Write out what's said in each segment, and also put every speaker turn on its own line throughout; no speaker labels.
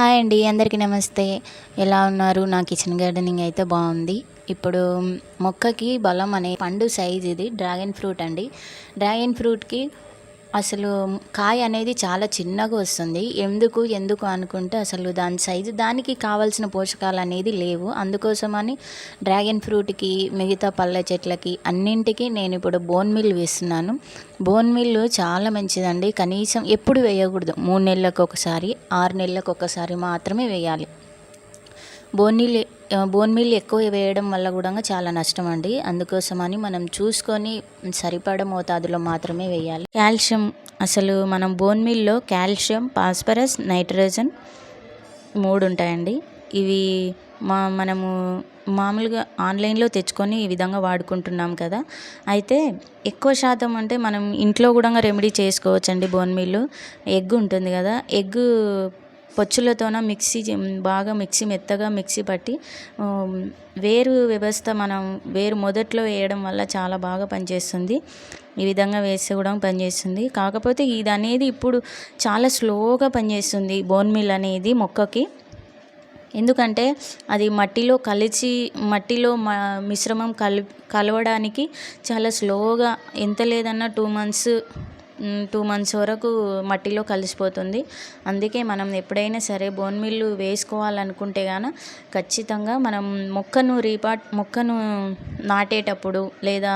Hi అండి అందరికీ నమస్తే. ఎలా ఉన్నారు? నా కిచెన్ గార్డెనింగ్ అయితే బాగుంది. ఇప్పుడు మొక్కకి బలం అనే పండు సైజ్ ఇది డ్రాగన్ ఫ్రూట్ అండి. డ్రాగన్ ఫ్రూట్కి అసలు కాయ అనేది చాలా చిన్నగా వస్తుంది. ఎందుకు ఎందుకు అనుకుంటే అసలు దాని సైజు దానికి కావాల్సిన పోషకాలు అనేది లేవు. అందుకోసమని డ్రాగన్ ఫ్రూట్కి మిగతా పళ్ళ చెట్లకి అన్నింటికి నేను ఇప్పుడు బోన్ మిల్ వేస్తున్నాను. బోన్ మిల్లు చాలా మంచిదండి. కనీసం ఎప్పుడు వేయకూడదు. మూడు నెలలకు ఒకసారి ఆరు నెలలకు ఒకసారి మాత్రమే వేయాలి. బోన్ మిల్ బోన్ మీల్ ఎక్కువ వేయడం వల్ల కూడా చాలా నష్టం అండి అందుకోసమని మనం చూసుకొని సరిపడ మోతాదులో మాత్రమే వేయాలి. కాల్షియం అసలు మనం బోన్ మీల్లో కాల్షియం ఫాస్ఫరస్ నైట్రోజన్ మూడు ఉంటాయండి. ఇవి మా మనము మామూలుగా ఆన్లైన్లో తెచ్చుకొని ఈ విధంగా వాడుకుంటున్నాం కదా. అయితే ఎక్కువ శాతం అంటే మనం ఇంట్లో కూడా రెమెడీ చేసుకోవచ్చండి బోన్ మీల్ ఎగ్ ఉంటుంది కదా ఎగ్ పొచ్చులతోన మిక్సీ బాగా మిక్సీ మెత్తగా మిక్సీ పట్టి వేరు వ్యవస్థ మనం వేరు మొదట్లో వేయడం వల్ల చాలా బాగా పనిచేస్తుంది. ఈ విధంగా వేస్తే కూడా పనిచేస్తుంది. కాకపోతే ఇది అనేది ఇప్పుడు చాలా స్లోగా పనిచేస్తుంది బోన్ మిల్ అనేది మొక్కకి. ఎందుకంటే అది మట్టిలో కలిసి మట్టిలో మిశ్రమం కలి కలవడానికి చాలా స్లోగా ఎంత లేదన్నా టూ మంత్స్ టూ మంత్స్ వరకు మట్టిలో కలిసిపోతుంది. అందుకే మనం ఎప్పుడైనా సరే బోన్ మిల్లు వేసుకోవాలనుకుంటే గాన ఖచ్చితంగా మనం మొక్కను రీపాట్ మొక్కను నాటేటప్పుడు లేదా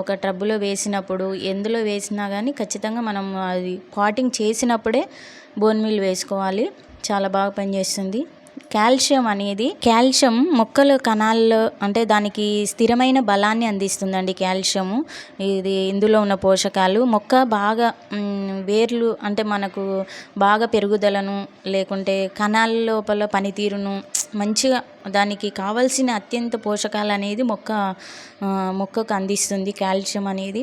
ఒక ట్రబ్బులో వేసినప్పుడు ఎందులో వేసినా కానీ ఖచ్చితంగా మనం అది పాటింగ్ చేసినప్పుడే బోన్ మిల్ వేసుకోవాలి. చాలా బాగా పనిచేస్తుంది. కాల్షియం అనేది కాల్షియం మొక్కల కణాల్లో అంటే దానికి స్థిరమైన బలాన్ని అందిస్తుందండి కాల్షియము. ఇది ఇందులో ఉన్న పోషకాలు. మొక్క బాగా వేర్లు అంటే మనకు బాగా పెరుగుదలను లేకుంటే కణాల లోపల పనితీరును మంచిగా దానికి కావలసిన అత్యంత పోషకాలు అనేది మొక్క మొక్కకు అందిస్తుంది. కాల్షియం అనేది.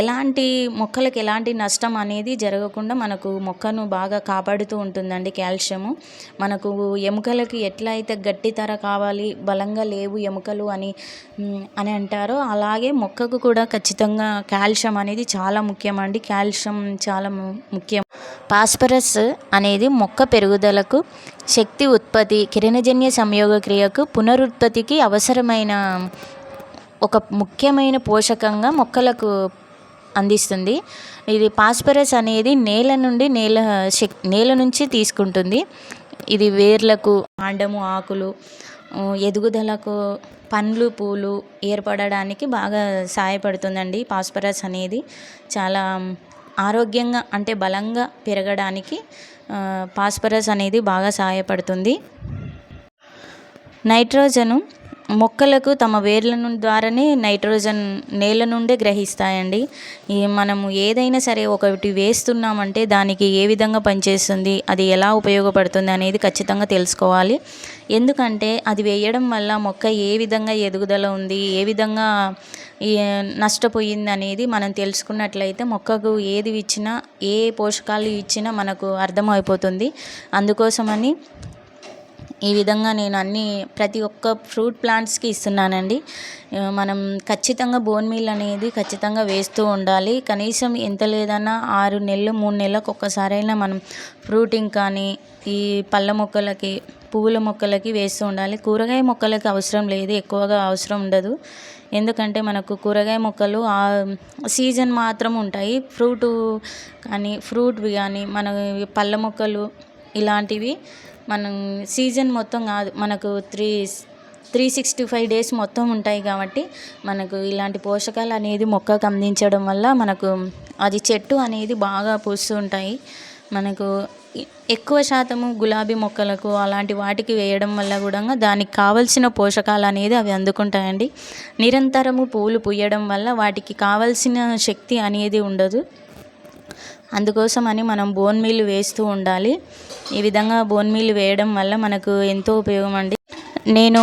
ఎలాంటి మొక్కలకు ఎలాంటి నష్టం అనేది జరగకుండా మనకు మొక్కను బాగా కాపాడుతూ ఉంటుందండి కాల్షియము. మనకు ఎముకలకి ఎట్లా అయితే గట్టితర కావాలి బలంగా లేవు ఎముకలు అని అని అంటారో అలాగే మొక్కకు కూడా ఖచ్చితంగా కాల్షియం అనేది చాలా ముఖ్యమండి. కాల్షియం చాలా ముఖ్యం. పాస్పరస్ అనేది మొక్క పెరుగుదలకు శక్తి ఉత్పత్తి కిరణజన్య సంయోగ ప్రక్రియకు పునరుత్పత్తికి అవసరమైన ఒక ముఖ్యమైన పోషకంగా మొక్కలకు అందిస్తుంది. ఇది పాస్పరస్ అనేది నేల నుండి నేల నేల నుంచి తీసుకుంటుంది. ఇది వేర్లకు కాండము ఆకులు ఎదుగుదలకు పండ్లు పూలు ఏర్పడడానికి బాగా సహాయపడుతుందండి. పాస్పరస్ అనేది చాలా ఆరోగ్యంగా అంటే బలంగా పెరగడానికి పాస్పరస్ అనేది బాగా సహాయపడుతుంది. నైట్రోజను మొక్కలకు తమ వేర్ల ద్వారానే నైట్రోజన్ నేల నుండే గ్రహిస్తాయండి. ఈ మనము ఏదైనా సరే ఒకటి వేస్తున్నామంటే దానికి ఏ విధంగా పనిచేస్తుంది అది ఎలా ఉపయోగపడుతుంది అనేది ఖచ్చితంగా తెలుసుకోవాలి. ఎందుకంటే అది వేయడం వల్ల మొక్క ఏ విధంగా ఎదుగుదల ఉంది ఏ విధంగా నష్టపోయింది అనేది మనం తెలుసుకున్నట్లయితే మొక్కకు ఏది ఇచ్చినా ఏ పోషకాలు ఇచ్చినా మనకు అర్థమైపోతుంది అందుకోసమని ఈ విధంగా నేను అన్ని ప్రతి ఒక్క ఫ్రూట్ ప్లాంట్స్కి ఇస్తున్నానండి. మనం ఖచ్చితంగా బోన్ మీల్ అనేది ఖచ్చితంగా వేస్తూ ఉండాలి. కనీసం ఎంత లేదన్నా ఆరు నెలలు మూడు నెలలకు ఒక్కసారైనా మనం ఫ్రూటింగ్ కానీ ఈ పళ్ళ మొక్కలకి పువ్వుల మొక్కలకి వేస్తూ ఉండాలి. కూరగాయ మొక్కలకి అవసరం లేదు ఎక్కువగా అవసరం ఉండదు. ఎందుకంటే మనకు కూరగాయ మొక్కలు సీజన్ మాత్రం ఉంటాయి. ఫ్రూటు కానీ ఫ్రూట్వి కానీ మన పళ్ళ మొక్కలు ఇలాంటివి మనం సీజన్ మొత్తం కాదు మనకు three three sixty five days మొత్తం ఉంటాయి కాబట్టి మనకు ఇలాంటి పోషకాలు అనేది మొక్కకు అందించడం వల్ల మనకు అది చెట్టు అనేది బాగా పూస్తూ ఉంటాయి. మనకు ఎక్కువ శాతము గులాబీ మొక్కలకు అలాంటి వాటికి వేయడం వల్ల కూడా దానికి కావలసిన పోషకాలు అనేది అవి అందుకుంటాయండి. నిరంతరము పూలు పూయడం వల్ల వాటికి కావలసిన శక్తి అనేది ఉండదు. అందుకోసం అని మనం బోన్ మీల్ వేస్తూ ఉండాలి. ఈ విధంగా బోన్ మీల్ వేయడం వల్ల మనకు ఎంతో ఉపయోగం అండి నేను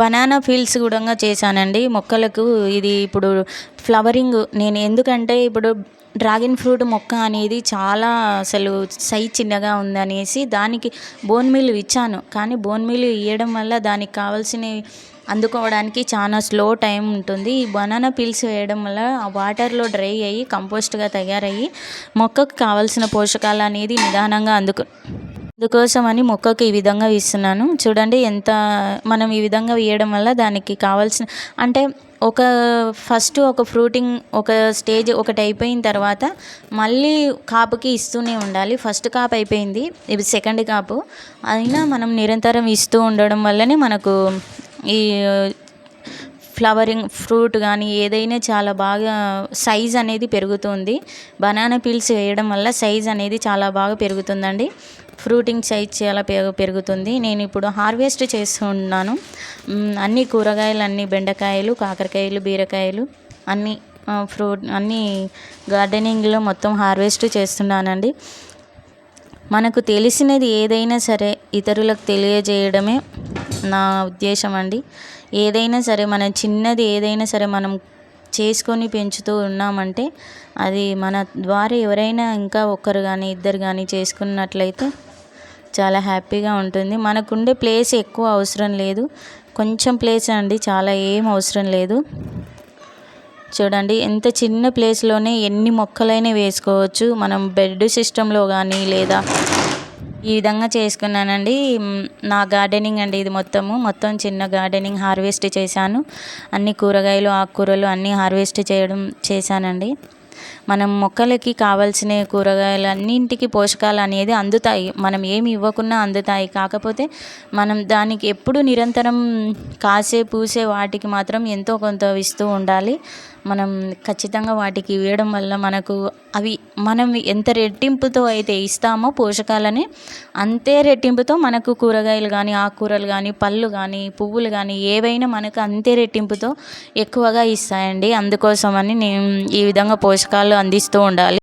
బనానా ఫీల్స్ కూడా చేశానండి. మొక్కలకు ఇది ఇప్పుడు ఫ్లవరింగ్ నేను ఎందుకంటే ఇప్పుడు డ్రాగన్ ఫ్రూట్ మొక్క అనేది చాలా అసలు సైజ్ చిన్నగా ఉందనేసి దానికి బోన్ మీల్ ఇచ్చాను. కానీ బోన్ మీల్ ఇవ్వడం వల్ల దానికి కావాల్సినవి అందుకోవడానికి చాలా స్లో టైం ఉంటుంది. ఈ బనానా పీల్స్ వేయడం వల్ల ఆ వాటర్లో డ్రై అయ్యి కంపోస్ట్గా తయారయ్యి మొక్కకు కావాల్సిన పోషకాలు అనేది నిదానంగా అందుకు అందుకోసమని మొక్కకు ఈ విధంగా ఇస్తున్నాను చూడండి ఎంత మనం ఈ విధంగా వేయడం వల్ల దానికి కావాల్సిన అంటే ఒక ఫస్ట్ ఒక ఫ్రూటింగ్ ఒక స్టేజ్ ఒకటి అయిపోయిన తర్వాత మళ్ళీ కాపుకి ఇస్తూనే ఉండాలి. ఫస్ట్ కాపు అయిపోయింది. ఇది సెకండ్ కాపు. అయినా మనం నిరంతరం ఇస్తూ ఉండడం వల్లనే మనకు ఈ ఫ్లవరింగ్ ఫ్రూట్ కానీ ఏదైనా చాలా బాగా సైజ్ అనేది పెరుగుతుంది. బనానా పీల్స్ వేయడం వల్ల సైజ్ అనేది చాలా బాగా పెరుగుతుందండి. ఫ్రూటింగ్ సైజ్ చాలా పెరుగుతుంది. నేను ఇప్పుడు హార్వెస్ట్ చేస్తున్నాను అన్ని కూరగాయలు అన్ని బెండకాయలు కాకరకాయలు బీరకాయలు అన్ని ఫ్రూట్ అన్ని గార్డెనింగ్లో మొత్తం హార్వెస్ట్ చేస్తున్నానండి. మనకు తెలిసినది ఏదైనా సరే ఇతరులకు తెలియజేయడమే నా ఉద్దేశం అండి ఏదైనా సరే మన చిన్నది ఏదైనా సరే మనం చేసుకొని పెంచుతూ ఉన్నామంటే అది మన ద్వారా ఎవరైనా ఇంకా ఒక్కరు కానీ ఇద్దరు కానీ చేసుకున్నట్లయితే చాలా హ్యాపీగా ఉంటుంది. మనకుండే ప్లేస్ ఎక్కువ అవసరం లేదు. కొంచెం ప్లేస్ అండి చాలా ఏం అవసరం లేదు. చూడండి ఎంత చిన్న ప్లేస్లోనే ఎన్ని మొక్కలైనా వేసుకోవచ్చు. మనం బెడ్ సిస్టంలో కానీ లేదా ఈ విధంగా చేసుకున్నానండి. నా గార్డెనింగ్ అండి ఇది మొత్తము. మొత్తం చిన్న గార్డెనింగ్ హార్వెస్ట్ చేశాను. అన్ని కూరగాయలు ఆకుకూరలు అన్నీ హార్వెస్ట్ చేయడం చేశానండి. మనం మొక్కలకి కావాల్సిన కూరగాయలు అన్నింటికి పోషకాలు అనేది అందుతాయి. మనం ఏమి ఇవ్వకున్నా అందుతాయి. కాకపోతే మనం దానికి ఎప్పుడు నిరంతరం కాసే పూసే వాటికి మాత్రం ఎంతో కొంత ఇస్తూ ఉండాలి. మనం ఖచ్చితంగా వాటికి ఇవ్వడం వల్ల మనకు అవి మనం ఎంత రెట్టింపుతో అయితే ఇస్తామో పోషకాలని అంతే రెట్టింపుతో మనకు కూరగాయలు కానీ ఆకుకూరలు కానీ పళ్ళు కానీ పువ్వులు కానీ ఏవైనా మనకు అంతే రెట్టింపుతో ఎక్కువగా ఇస్తాయండి. అందుకోసమని నేను ఈ విధంగా పోషకాలు అందిస్తూ ఉండాలి.